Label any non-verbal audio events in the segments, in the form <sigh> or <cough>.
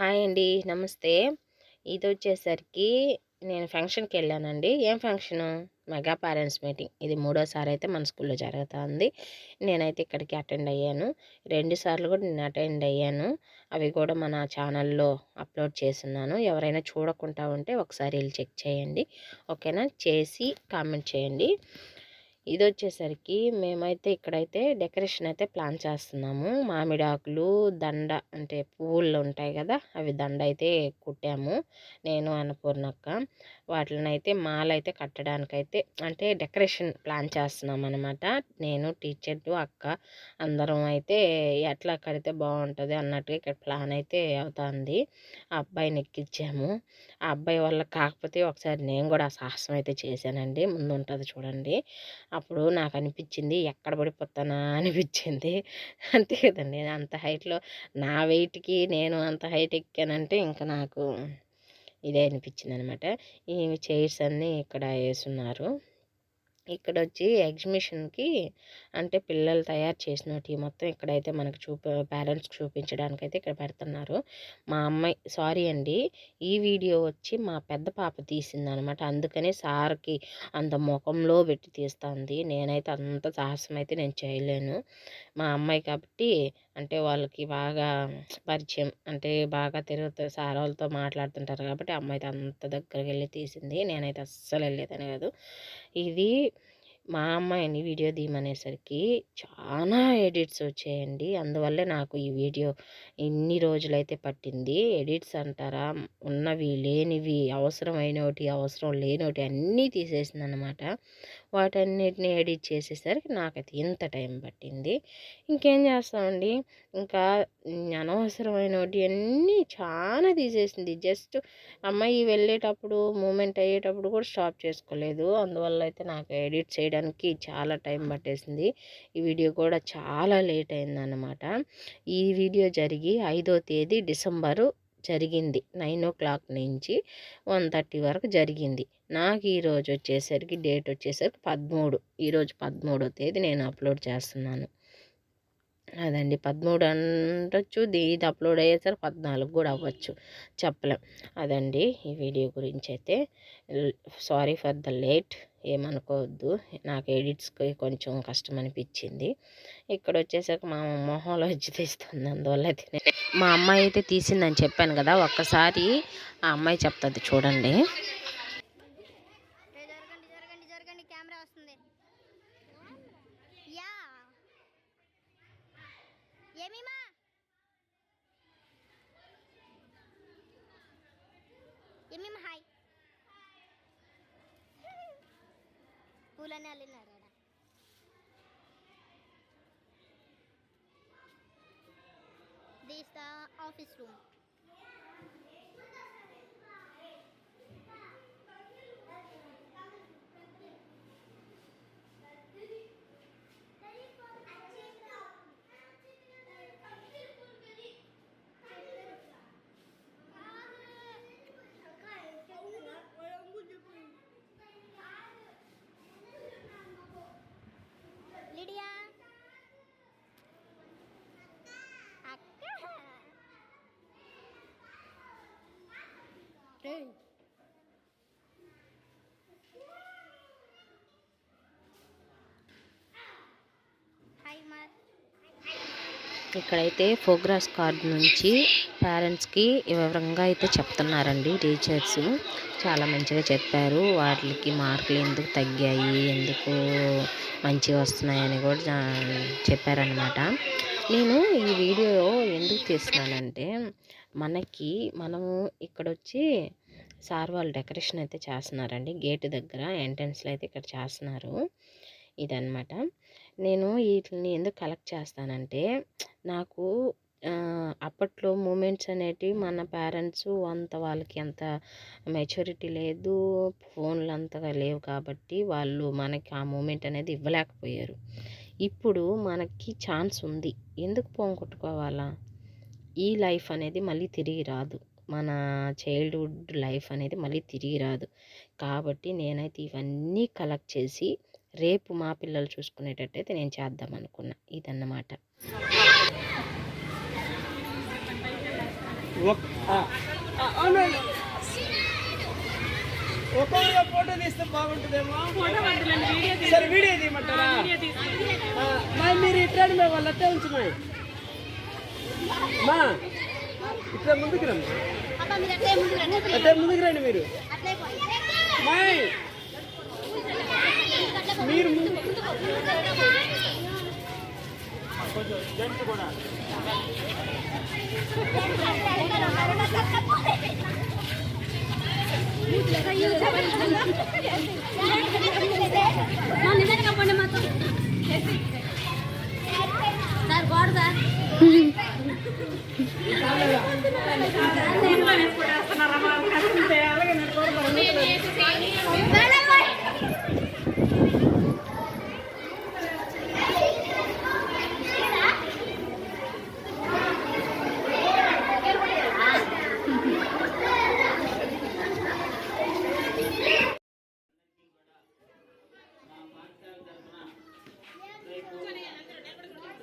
Hi అండి. నమస్తే. ఇది వచ్చేసరికి నేను ఫంక్షన్కి వెళ్ళానండి. ఏం ఫంక్షను? Mega parents meeting. ఇది మూడోసారి అయితే మన స్కూల్లో జరుగుతుంది. నేనైతే ఇక్కడికి అటెండ్ అయ్యాను. రెండు సార్లు కూడా నేను అటెండ్ అయ్యాను. అవి కూడా మన ఛానల్లో అప్లోడ్ చేస్తున్నాను. ఎవరైనా చూడకుండా ఉంటే ఒకసారి వెళ్ళి చెక్ చేయండి. ఓకేనా? చేసి కామెంట్ చేయండి. ఇది వచ్చేసరికి మేమైతే ఇక్కడైతే డెకరేషన్ అయితే ప్లాన్ చేస్తున్నాము. మామిడి ఆకులు దండ అంటే పువ్వులు ఉంటాయి కదా అవి దండ అయితే కుట్టాము. నేను అన్నపూర్ణక్క వాటిని అయితే మాల అయితే కట్టడానికైతే అంటే డెకరేషన్ ప్లాన్ చేస్తున్నాం అనమాట నేను టీచర్ అక్క అందరం అయితే ఎట్లా కడితే బాగుంటుంది అన్నట్టుగా ఇక్కడ ప్లాన్ అయితే అవుతుంది. ఆ అబ్బాయిని ఎక్కించాము ఆ అబ్బాయి వల్ల కాకపోతే ఒకసారి నేను కూడా ఆ సాహసం అయితే చేశానండి. ముందు ఉంటుంది చూడండి. అప్పుడు నాకు అనిపించింది ఎక్కడ పడిపోతానా <laughs> అనిపించింది అంతే కదండి అంత హైట్లో నా వెయిట్కి నేను అంత హైట్ ఎక్కానంటే ఇంకా నాకు ఇదే అనిపించింది అనమాట ఈ చైర్స్ అన్నీ ఇక్కడ వేసున్నారు ఇక్కడ వచ్చి ఎగ్జిబిషన్కి అంటే పిల్లలు తయారు చేసినవి మొత్తం ఇక్కడైతే మనకు చూప పేరెంట్స్కి చూపించడానికి అయితే ఇక్కడ పెడుతున్నారు. మా అమ్మాయి సారీ అండి ఈ వీడియో వచ్చి మా పెద్ద పాప తీసింది అనమాట అందుకనే సార్కి అంత ముఖంలో పెట్టి తీస్తుంది. నేనైతే అంత సాహసం అయితే నేను చేయలేను. మా అమ్మాయి కాబట్టి అంటే వాళ్ళకి బాగా పరిచయం అంటే బాగా తిరుగుతారు సార్ వాళ్ళతో మాట్లాడుతుంటారు కాబట్టి అమ్మాయి అంత దగ్గరికి వెళ్ళి తీసింది. నేనైతే అస్సలు వెళ్ళేదని కాదు. ఇది మా అమ్మాయిని వీడియో తీయమనేసరికి చాలా ఎడిట్స్ వచ్చాయండి. అందువల్లే నాకు ఈ వీడియో ఇన్ని రోజులైతే పట్టింది. ఎడిట్స్ అంటారా? ఉన్నవి లేనివి అవసరమైనవి అవసరం లేనోటి అన్నీ తీసేసింది అనమాట వాటన్నిటిని ఎడిట్ చేసేసరికి నాకైతే ఇంత టైం పట్టింది. ఇంకేం చేస్తామండి? ఇంకా అనవసరమైన అన్నీ చాలా తీసేసింది. జస్ట్ అమ్మాయి వెళ్ళేటప్పుడు మూమెంట్ అయ్యేటప్పుడు కూడా స్టాప్ చేసుకోలేదు. అందువల్ల అయితే నాకు ఎడిట్ చేయడానికి చాలా టైం పట్టేసింది. ఈ వీడియో కూడా చాలా లేట్ అయిందన్నమాట. ఈ వీడియో జరిగి ఐదో తేదీ డిసెంబరు జరిగింది. నైన్ ఓ క్లాక్ నుంచి వన్ థర్టీ వరకు జరిగింది. నాకు ఈరోజు వచ్చేసరికి డేట్ వచ్చేసరికి పదమూడు. ఈరోజు పదమూడో తేదీ నేను అప్లోడ్ చేస్తున్నాను. అదండి. పదమూడు అంటొచ్చు ఇది అప్లోడ్ అయ్యేసరికి పద్నాలుగు కూడా అవ్వచ్చు. చెప్పలేం. అదండి. ఈ వీడియో గురించి అయితే సారీ ఫర్ ద లేట్. ఏమనుకోవద్దు. నాకు ఎడిట్స్కి కొంచెం కష్టం అనిపించింది ఇక్కడ వచ్చేసరికి మా మొహంలో వచ్చి తీస్తుంది. అందువల్ల అయితే మా అమ్మాయి అయితే తీసిందని చెప్పాను కదా ఒక్కసారి ఆ అమ్మాయి చెప్తుంది చూడండి ఏమీమా ఏమీమ హాయ్ పూలనే అల్లినాడు ఆడ this the office room Lydia అక్క మా ఇక్కడైతే ప్రోగ్రాస్ కార్డు నుంచి పేరెంట్స్కి వివరంగా అయితే చెప్తున్నారండి టీచర్స్. చాలా మంచిగా చెప్పారు. వాటికి మార్కులు ఎందుకు తగ్గాయి? ఎందుకు మంచిగా వస్తున్నాయని కూడా చెప్పారనమాట నేను ఈ వీడియో ఎందుకు చేస్తున్నానంటే మనకి మనము ఇక్కడ వచ్చి సార్ వాళ్ళు డెకరేషన్ అయితే చేస్తున్నారండి. గేట్ దగ్గర ఎంట్రన్స్లో అయితే ఇక్కడ చేస్తున్నారు. ఇదన్నమాట. నేను వీటిని ఎందుకు కలెక్ట్ చేస్తానంటే నాకు అప్పట్లో మూమెంట్స్ అనేటివి మన పేరెంట్స్ అంత వాళ్ళకి అంత మెచ్యూరిటీ లేదు. ఫోన్లు అంతగా లేవు కాబట్టి వాళ్ళు మనకి ఆ మూమెంట్ అనేది ఇవ్వలేకపోయారు. ఇప్పుడు మనకి ఛాన్స్ ఉంది. ఎందుకు పోగొట్టుకోవాలా ఈ లైఫ్ అనేది మళ్ళీ తిరిగి రాదు. మన చైల్డ్హుడ్ లైఫ్ అనేది మళ్ళీ తిరిగి రాదు. కాబట్టి నేనైతే ఇవన్నీ కలెక్ట్ చేసి రేపు మా పిల్లలు చూసుకునేటట్టయితే నేను చేద్దాం అనుకున్నా. ఇదన్నమాట. Oh, no, no. ఒక్కొక్కరుగా ఫోటో తీస్తే బాగుంటుందేమో? సరే వీడియో తీయమంటారా? మరి మీరు ఇట్లాంటి మేము వాళ్ళు అట్టే ఉంచుమాయి మా ఇట్లా ముందుకు రండి. అట్లే ముందుకు రండి మీరు. మాయ్. మీరు ముందు గోడ <laughs> సార్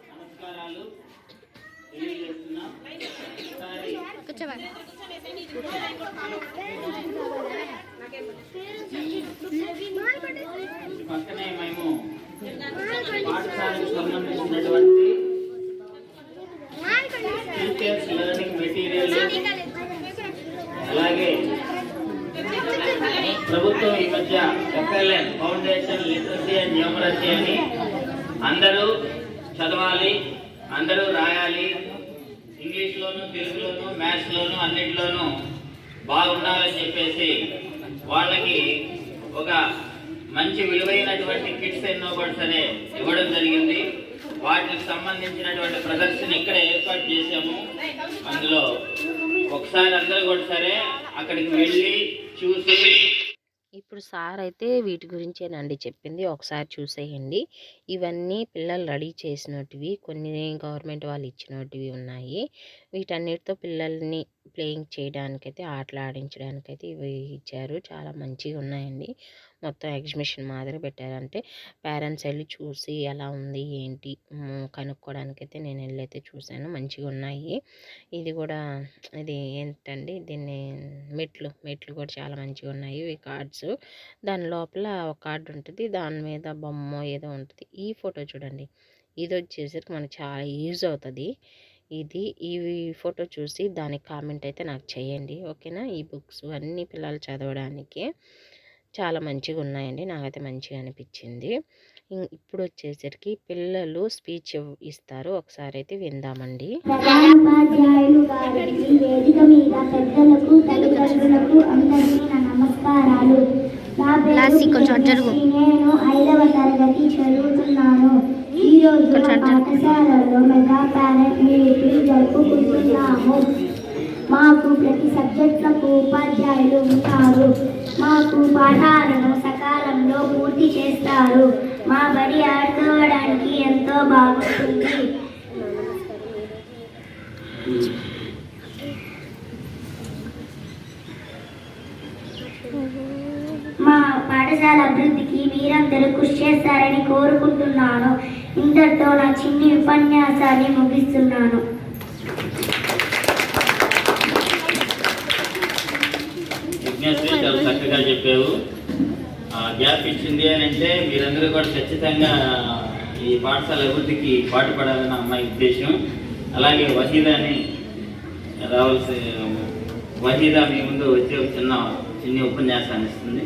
నమస్కారాలు తెలియజేస్తున్నాం ఒకసారి కూర్చోవాలి పక్కనే మేము పాఠశాలకు సంబంధించినటువంటి టీచర్స్ లెర్నింగ్ మెటీరియల్ అలాగే ప్రభుత్వం ఈ మధ్య FLN foundation literacy and numeracy అని అందరూ చదవాలి అందరూ రాయాలి. ఇంగ్లీష్లోను తెలుగులోను మ్యాథ్స్లోను అన్నిటిలోనూ బాగుండాలని చెప్పేసి వాళ్ళకి ఒక మంచి విలువైనటువంటి కిట్స్ ఎన్నో కూడా సరే ఇవ్వడం జరిగింది. వాటికి సంబంధించినటువంటి ప్రదర్శన ఇక్కడ ఏర్పాటు చేశాము. అందులో ఒకసారి అందరూ కూడా సరే అక్కడికి వెళ్ళి చూసి ఇప్పుడు సార్ అయితే వీటి గురించేనండి చెప్పింది. ఒకసారి చూసేయండి. ఇవన్నీ పిల్లలు రెడీ చేసినటివి కొన్ని గవర్నమెంట్ వాళ్ళు ఇచ్చినటివి ఉన్నాయి. వీటన్నిటితో పిల్లల్ని ప్లేయింగ్ చేయడానికైతే ఆటలు ఆడించడానికైతే ఇవి ఇచ్చారు. చాలా మంచిగా ఉన్నాయండి. మొత్తం ఎగ్జిబిషన్ మాదిరి పెట్టారంటే పేరెంట్స్ వెళ్ళి చూసి ఎలా ఉంది ఏంటి కనుక్కోవడానికైతే నేను వెళ్ళైతే చూశాను. మంచిగా ఉన్నాయి. ఇది కూడా ఇది ఏంటండి? దీన్ని మెట్లు మెట్లు కూడా చాలా మంచిగా ఉన్నాయి. ఇవి కార్డ్స్. దాని లోపల ఒక కార్డు ఉంటుంది దాని మీద బొమ్మ ఏదో ఉంటుంది. ఈ ఫోటో చూడండి. ఇది వచ్చేసరికి మనకు చాలా యూజ్ అవుతుంది. ఇది ఈ ఫోటో చూసి దానికి కామెంట్ అయితే నాకు చేయండి. ఓకేనా? ఈ బుక్స్ అన్ని పిల్లలు చదవడానికి. చాలా మంచిగా ఉన్నాయండి నాకైతే మంచిగా అనిపించింది ఇప్పుడు వచ్చేసరికి పిల్లలు స్పీచ్ ఇస్తారు. ఒకసారి అయితే విందామండి. ప్రధానోపాధ్యాయులు గారికి వేదిక మీద పెద్దలకు తల్లిదండ్రులకు అందరికీ నా నమస్కారాలు. నా పేరు లాస్ట్కి కొంచెం అటు జరుగు. మీనాక్షి. నేను ఐదవ తరగతి చదువుతున్నాను. ఈ రోజు మా పాఠశాలలో మెగా ప్యారెంట్ మీటింగ్ జరుపుకుంటున్నాము. మాకు ప్రతి సబ్జెక్టులకు ఉపాధ్యాయులు ఉంటారు. మాకు పాఠాలను సకాలంలో పూర్తి చేస్తారు. మా బడి ఆడుకోవడానికి ఎంతో బాగుంటుంది. మా పాఠశాల అభివృద్ధికి మీరందరూ కృషి చేస్తారని కోరుకుంటున్నాను. ఇంతటితో నా చిన్ని ఉపన్యాసాన్ని ముగిస్తున్నాను విజ్ఞప్తి చాలా చక్కగా చెప్పావు ఆ, గ్యాప్ అని అంటే మీరందరూ కూడా ఖచ్చితంగా ఈ పాఠశాల అభివృద్ధికి పాటుపడాలని అమ్మాయి ఉద్దేశం. అలాగే వహీదాని రావాల్సి వహీదా మీ ముందు వచ్చే చిన్న చిన్న ఉపన్యాసాన్ని ఇస్తుంది.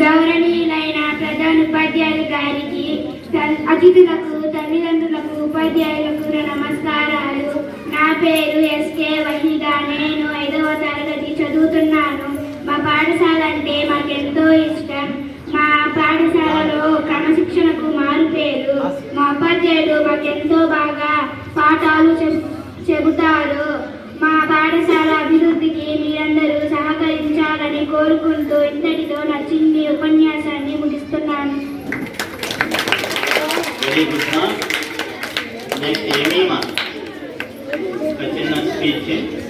గౌరవనీయులైన ప్రధాన ఉపాధ్యాయులు గారికి అతిథులకు తల్లిదండ్రులకు ఉపాధ్యాయులకు నమస్కారాలు. నా పేరు ఎస్కే వహీదా. నేను ఐదవ తరగతి చదువుతున్నాను. పాఠశాల అంటే మాకెంతో ఇష్టం. మా పాఠశాలలో క్రమశిక్షణకు మారుపేరు. మా ఉపాధ్యాయులు మాకెంతో బాగా పాఠాలు చెబుతారు. మా పాఠశాల అభివృద్ధికి మీరందరూ సహకరించాలని కోరుకుంటూ ఇంతటితో నా ఉపన్యాసాన్ని ముగిస్తున్నాను. వెరీ గుడ్ నెక్స్ట్ చిన్న speech.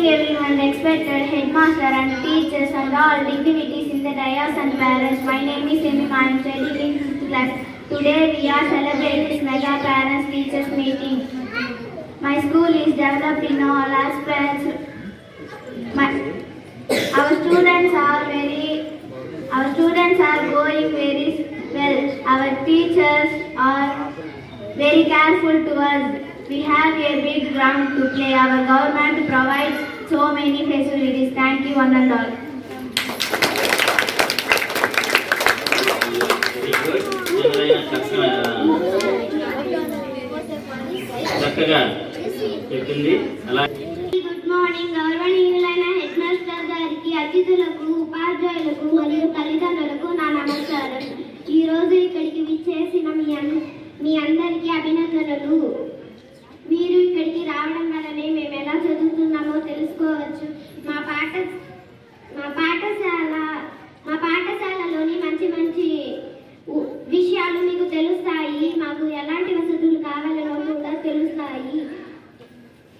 Thanking everyone, the expected headmaster and teachers and all dignitaries in the dais and parents. My name is Emim. I am studying in class. Today we are celebrating mega parents teachers meeting. My school is developed in all aspects. My, our students are very, our students are going very well. Our teachers are very careful towards. We have a big ground to play. Our government provides so many facilities. Thank you one and all. Good చక్కగా చక్కగా అలా good morning గౌరవనీయులైన head master గారికి అతిథులకు ఉపాధ్యాయులకు మరియు తల్లిదండ్రులకు నా నమస్కారం ఈరోజు ఇక్కడికి విచ్చేసిన మీ మీ అందరికీ అభినందనలు మీరు ఇక్కడికి రావడం వల్లనే మేము ఎలా చదువుతున్నామో తెలుసుకోవచ్చు మా పాఠ మా పాఠశాల మా పాఠశాలలోని మంచి మంచి విషయాలు మీకు తెలుస్తాయి. మాకు ఎలాంటి వసతులు కావాలనో కూడా తెలుస్తాయి.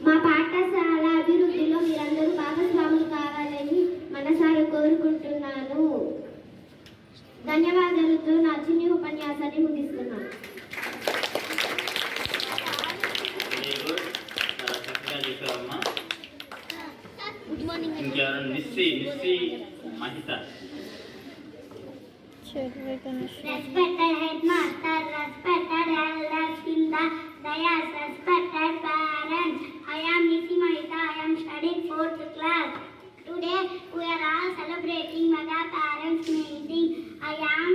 మా పాఠశాల అభివృద్ధిలో మీరందరూ భాగస్వాములు కావాలని మనసారి కోరుకుంటున్నాను. ధన్యవాదాలతో నా చిన్ని ఉపన్యాసాన్ని ముగిస్తున్నాను. कारण निश्चय निश्चय माहित आहे Respected headmaster, respected elders in the dais, respected parents. I am Nisi Mahita. I am studying fourth class. Today we are all celebrating Mega Parents Meeting. I am.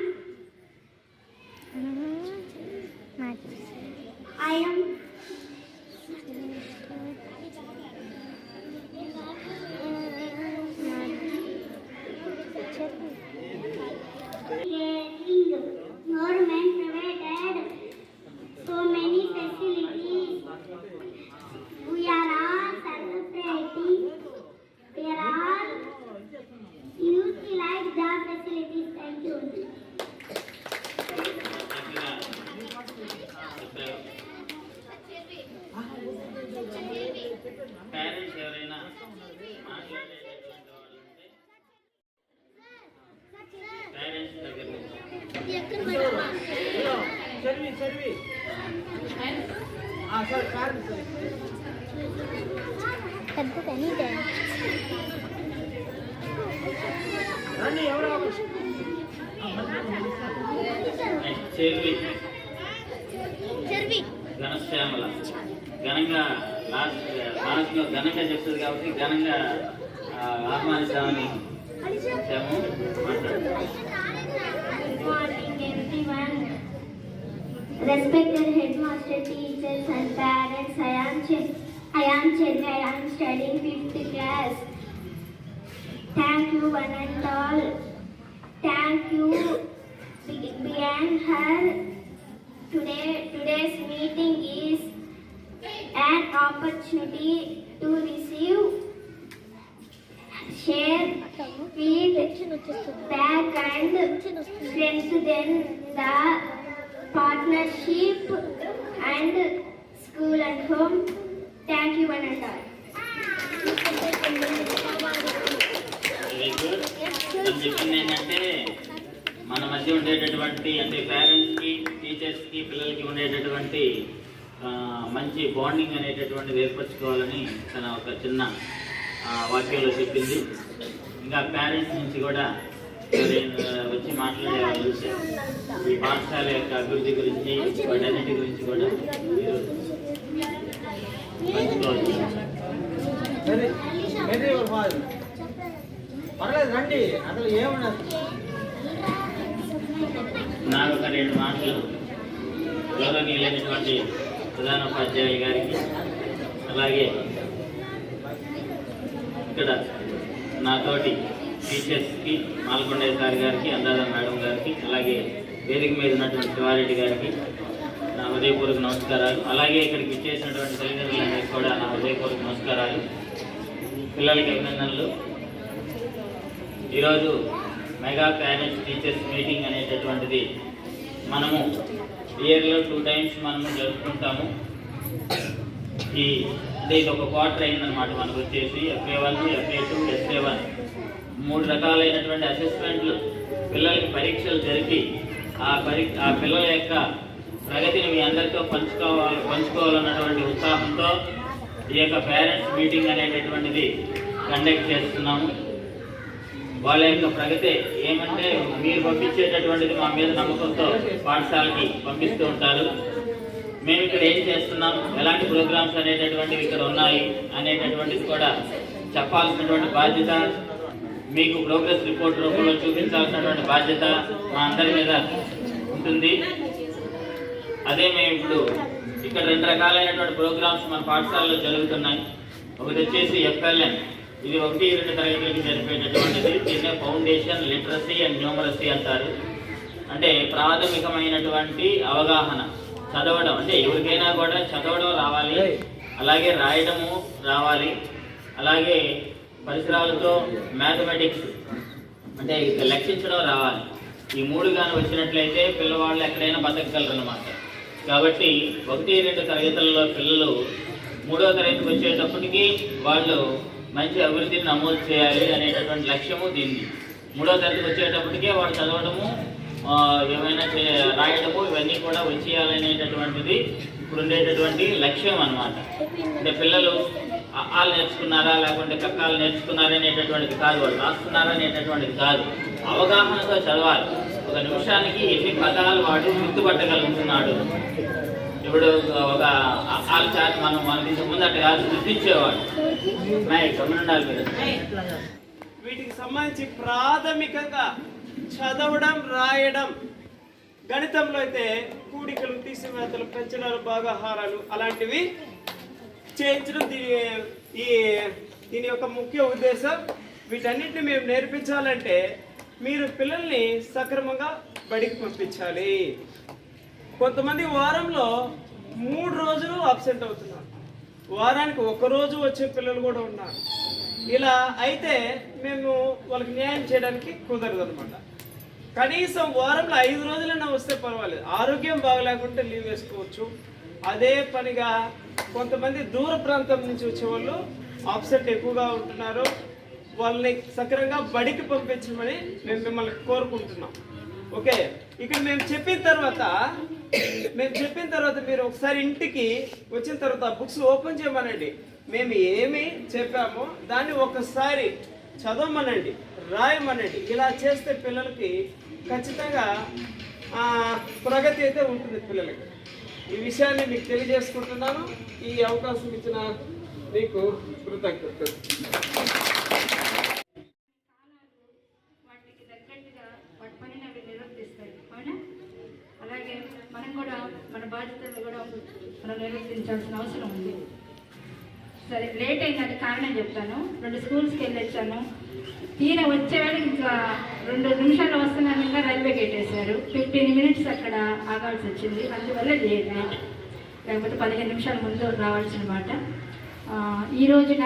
I am. చదివి. చదివి ఆ, సార్ సార్. సార్. రండి ఎవరో చెర్వి ఘనశ్యామల. ఘనంగా last లాస్ట్లో ఘనంగా చెప్తుంది కాబట్టి ఘనంగా ఆహ్వానిస్తామని వచ్చాము. మాట్లాడు Good morning, everyone. Respected headmaster, teachers, and parents, I am Ch- I am Chenna. I am studying fifth class. Thank you, one and all. Thank you, be- her. Today, today's meeting is an opportunity to receive, share, feed, back, and strengthen the partnership and school and home. Thank you, one and all. మనం చెప్పింది ఏంటంటే మన మధ్య ఉండేటటువంటి అంటే పేరెంట్స్కి టీచర్స్కి పిల్లలకి ఉండేటటువంటి మంచి బాండింగ్ అనేటటువంటిది ఏర్పరచుకోవాలని తన ఒక చిన్న వాక్యంలో చెప్పింది ఇంకా పేరెంట్స్ నుంచి కూడా వచ్చి మాట్లాడే ఈ పాఠశాల యొక్క అభివృద్ధి గురించి వాటన్నిటి గురించి కూడా పంచుకోవచ్చు పర్లేదు రండి అసలు ఏమున్నది నాకు ఒక రెండు మాటలు గౌరవనీయులైనటువంటి ప్రధానోపాధ్యాయులు గారికి అలాగే ఇక్కడ నాతోటి టీచర్స్కి మాల్కొండ సార్ గారికి అందాల మేడం గారికి అలాగే వేదిక మీద ఉన్నటువంటి శివారెడ్డి గారికి నా హృదయపూర్వక నమస్కారాలు. అలాగే ఇక్కడికి ఇచ్చేసినటువంటి తల్లిదండ్రులందరికీ కూడా నా హృదయపూర్వక నమస్కారాలు. పిల్లలకి అభినందనలు. ఈరోజు మెగా పేరెంట్స్ టీచర్స్ మీటింగ్ అనేటటువంటిది మనము ఇయర్లో టూ టైమ్స్ మనము జరుపుకుంటాము. ఈ అంటే ఇది ఒక క్వార్టర్ అయిందనమాట మనకు వచ్చేసి. FA one FA two SA one. మూడు రకాలైనటువంటి అసెస్మెంట్లు పిల్లలకి పరీక్షలు జరిపి ఆ పరి ఆ పిల్లల యొక్క ప్రగతిని మీ అందరితో పంచుకోవాలి పంచుకోవాలన్నటువంటి ఉత్సాహంతో ఈ యొక్క పేరెంట్స్ మీటింగ్ అనేటటువంటిది కండక్ట్ చేస్తున్నాము. వాళ్ళ యొక్క ప్రగతి ఏమంటే మీరు పంపించేటటువంటిది మా మీద నమ్మకంతో పాఠశాలకి పంపిస్తూ ఉంటారు. మేము ఇక్కడ ఏం చేస్తున్నాం? ఎలాంటి ప్రోగ్రామ్స్ అనేటటువంటివి ఇక్కడ ఉన్నాయి అనేటటువంటిది కూడా చెప్పాల్సినటువంటి బాధ్యత మీకు ప్రోగ్రెస్ రిపోర్ట్ రూపంలో చూపించాల్సినటువంటి బాధ్యత మా అందరి మీద ఉంటుంది. అదే మేము ఇప్పుడు ఇక్కడ రెండు రకాలైనటువంటి ప్రోగ్రామ్స్ మన పాఠశాలలో జరుగుతున్నాయి. ఒకటి వచ్చేసి ఎఫ్ఎల్ఎన్ ఇది ఒకటి రెండు తరగతులకి జరిపేటటువంటిది. దీన్నే ఫౌండేషన్ లిటరసీ అండ్ న్యూమరసీ అంటారు. అంటే ప్రాథమికమైనటువంటి అవగాహన. చదవడం. అంటే ఎవరికైనా కూడా చదవడం రావాలి. అలాగే రాయడము రావాలి. అలాగే పరిసరాలతో మ్యాథమెటిక్స్ అంటే లెక్కించడం రావాలి. ఈ మూడు కానీ వచ్చినట్లయితే పిల్లవాళ్ళు ఎక్కడైనా బతకగలరు అనమాట కాబట్టి ఒకటి రెండు తరగతులలో పిల్లలు మూడో తరగతికి వచ్చేటప్పటికి వాళ్ళు మంచి అభివృద్ధిని నమోదు చేయాలి అనేటటువంటి లక్ష్యము దీన్ని మూడో తరగతికి వచ్చేటప్పటికే వాళ్ళు చదవడము ఏమైనా చే- రాయడము ఇవన్నీ కూడా వచ్చేయాలనేటటువంటిది ఇప్పుడు ఉండేటటువంటి లక్ష్యం అన్నమాట. అంటే పిల్లలు ఆలు నేర్చుకున్నారా లేకుంటే కక్కాలు నేర్చుకున్నారా అనేటటువంటిది కాదు వాళ్ళు రాస్తున్నారా అనేటటువంటిది కాదు అవగాహనతో చదవాలి. ఒక నిమిషానికి ఎన్ని పదాలు వాడు గుర్తుపట్టగలుగుతున్నాడు? ఇప్పుడు ఒక ఆలు చాట్ మనం మనకి ఇంతకు ముందు అట్లా కాదు గుర్తించేవాడు. నాయ్ మీరు. వీటికి సంబంధించి ప్రాథమికంగా చదవడం రాయడం గణితంలో అయితే కూడికలు తీసివేతలు పెంచడాలు భాగాహారాలు అలాంటివి చేయించడం దీని ఈ దీని యొక్క ముఖ్య ఉద్దేశం వీటన్నిటిని మేము నేర్పించాలంటే మీరు పిల్లల్ని సక్రమంగా బడికి పంపించాలి. కొంతమంది వారంలో మూడు రోజులు అబ్సెంట్ అవుతున్నారు. వారానికి ఒక రోజు వచ్చే పిల్లలు కూడా ఉన్నారు. ఇలా అయితే మేము వాళ్ళకి న్యాయం చేయడానికి కుదరదు అనమాట కనీసం వారంలో ఐదు రోజులైనా వస్తే పర్వాలేదు. ఆరోగ్యం బాగలేకుంటే లీవ్ వేసుకోవచ్చు. అదే పనిగా కొంతమంది దూర ప్రాంతం నుంచి వచ్చే వాళ్ళు ఆబ్సెంట్ ఎక్కువగా ఉంటున్నారు. వాళ్ళని సక్రంగా బడికి పంపించమని మేము మిమ్మల్ని కోరుకుంటున్నాం. ఓకే ఇక్కడ మేము చెప్పిన తర్వాత మేము చెప్పిన తర్వాత మీరు ఒకసారి ఇంటికి వచ్చిన తర్వాత బుక్స్ ఓపెన్ చేయమనండి. మేము ఏమి చెప్పామో దాన్ని ఒకసారి చదవమనండి రాయమనండి. ఇలా చేస్తే పిల్లలకి ఖచ్చితంగా ప్రగతి అయితే ఉంటుంది పిల్లలకి. ఈ విషయాన్ని మీకు తెలియజేసుకుంటున్నాను. ఈ అవకాశం ఇచ్చిన మీకు కృతజ్ఞతలు. వాటికి తగ్గట్టుగా వాటి పనిని అవి నిర్వర్తిస్తాయి. అవునా? అలాగే మనం కూడా మన బాధ్యతలు కూడా మనం నిర్వర్తించాల్సిన అవసరం ఉంది. సరే లేట్ అయిందంటే కారణం చెప్తాను. రెండు స్కూల్స్కి వెళ్ళి ఈయన తీర ఇంకా రెండు నిమిషాలు వస్తున్నాను రైల్వే గేట్ వేశారు. ఫిఫ్టీన్ మినిట్స్ అక్కడ ఆగాల్సి వచ్చింది. అందువల్ల లేదు లేకపోతే పదిహేను నిమిషాల ముందు రావాల్సిన మాట. ఈ రోజున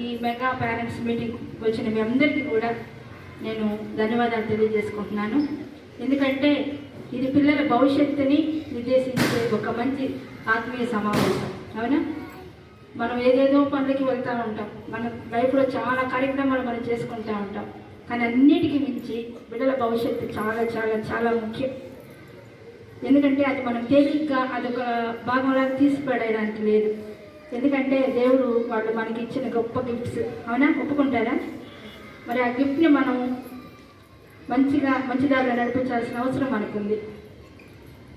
ఈ మెగా పేరెంట్స్ మీటింగ్ వచ్చిన మీ అందరికీ కూడా నేను ధన్యవాదాలు తెలియజేసుకుంటున్నాను. ఎందుకంటే ఇది పిల్లల భవిష్యత్తుని నిర్దేశించే ఒక మంచి ఆత్మీయ సమావేశం. అవునా? మనం ఏదేదో పనులకి వెళ్తూ ఉంటాం మన లైఫ్లో చాలా కార్యక్రమాలు మనం చేసుకుంటూ ఉంటాం కానీ అన్నిటికీ మించి బిడ్డల భవిష్యత్తు చాలా చాలా చాలా ముఖ్యం. ఎందుకంటే అది మనం తేలిగ్గా అదొక భాగంలా తీసిపడేయడానికి లేదు. ఎందుకంటే దేవుడు వాళ్ళు మనకి ఇచ్చిన గొప్ప గిఫ్ట్స్ అవునా? ఒప్పుకుంటారా? మరి ఆ గిఫ్ట్ని మనం మంచిగా మంచి దారిలో నడిపించాల్సిన అవసరం మనకుంది.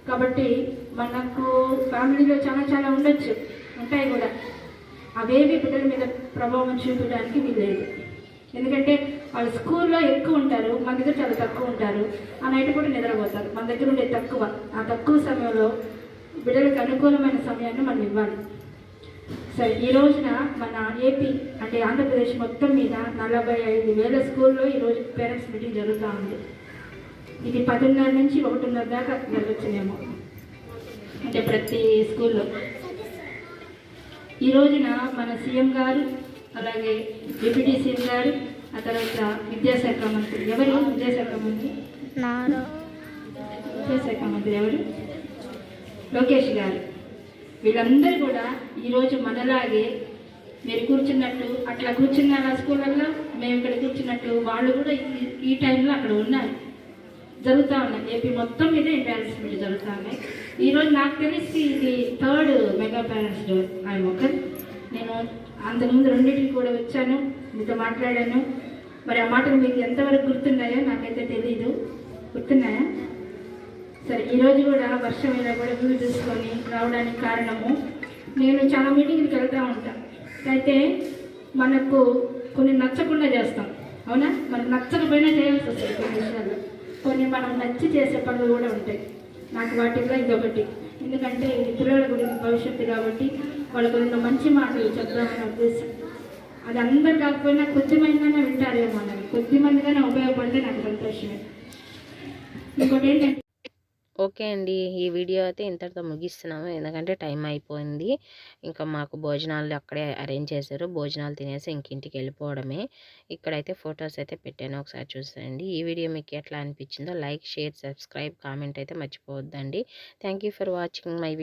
కాబట్టి మనకు ఫ్యామిలీలో చాలా చాలా ఉండొచ్చు. ఉంటాయి కూడా. అవేవి బిడ్డల మీద ప్రభావం చూపడానికి వీలేదు ఎందుకంటే వాళ్ళు స్కూల్లో ఎక్కువ ఉంటారు మన దగ్గర చాలా తక్కువ ఉంటారు. ఆ నైట్ కూడా నిద్రపోతారు. మన దగ్గర ఉండే తక్కువ ఆ తక్కువ సమయంలో బిడ్డలకు అనుకూలమైన సమయాన్ని మనం ఇవ్వాలి. సరే ఈ రోజున మన ఏపీ అంటే ఆంధ్రప్రదేశ్ మొత్తం మీద నలభై ఐదు వేల స్కూల్లో ఈరోజు పేరెంట్స్ మీటింగ్ జరుగుతూ ఉంది. ఇది పదిన్నర నుంచి ఒకటిన్నర దాకా జరగచ్చునేమో. అంటే ప్రతి స్కూల్లో. ఈ రోజున మన సీఎం గారు అలాగే డిప్యూటీ సీఎం గారు ఆ తర్వాత విద్యాశాఖ మంత్రి ఎవరు? విద్యాశాఖ మంత్రి? విద్యాశాఖ మంత్రి ఎవరు? లోకేష్ గారు. వీళ్ళందరూ కూడా ఈరోజు మనలాగే మీరు కూర్చున్నట్టు అట్లా కూర్చున్నారు ఆ స్కూళ్ళల్లో మేము ఇక్కడ కూర్చున్నట్టు వాళ్ళు కూడా ఈ- టైంలో అక్కడ ఉన్నారు. జరుగుతూ ఉన్నాయి. ఏపీ మొత్తం మీద ఇంటర్నెట్ జరుగుతూ ఉన్నాయి. ఈరోజు నాకు తెలిసి ఇది third mega parents day I'm okay నేను అంతకుముందు రెండింటికి కూడా వచ్చాను మీతో మాట్లాడాను. మరి ఆ మాటలు మీకు ఎంతవరకు గుర్తున్నాయో నాకైతే తెలీదు. గుర్తున్నాయా? సరే ఈరోజు కూడా వర్షం అయినా కూడా వ్యూ చూసుకొని రావడానికి కారణము నేను చాలా మీటింగ్కి వెళ్తూ ఉంటాను అయితే మనకు కొన్ని నచ్చకుండా చేస్తాం. అవునా? మనకు నచ్చకపోయినా చేయాల్సి వస్తుంది కొన్ని విషయాలు. కొన్ని మనం నచ్చి చేసే పనులు కూడా ఉంటాయి. నాకు వాటిల్లో ఇదొకటి ఎందుకంటే ఇది పిల్లల గురించి భవిష్యత్తు కాబట్టి వాళ్ళకు రెండు మంచి మాటలు చెప్దామనే ఉద్దేశం. అది అందరు కాకపోయినా కొద్దిమందిగానే వింటారేమో అన్నది. కొద్దిమందిగానే ఉపయోగపడితే నాకు సంతోషమే. ఇంకోటి ఏంటంటే ఓకే అండి. ఈ వీడియో అయితే ఇంతటితో ముగిస్తున్నాము ఎందుకంటే టైం అయిపోయింది. ఇంకా మాకు భోజనాలు అక్కడే అరేంజ్ చేశారు. భోజనాలు తినేసి ఇంక ఇంటికి వెళ్ళిపోవడమే. ఇక్కడైతే ఫొటోస్ అయితే పెట్టాను. ఒకసారి చూసేయండి. ఈ వీడియో మీకు ఎట్లా అనిపించిందో లైక్ షేర్ సబ్స్క్రైబ్ కామెంట్ అయితే మర్చిపోవద్దండి. Thank you for watching my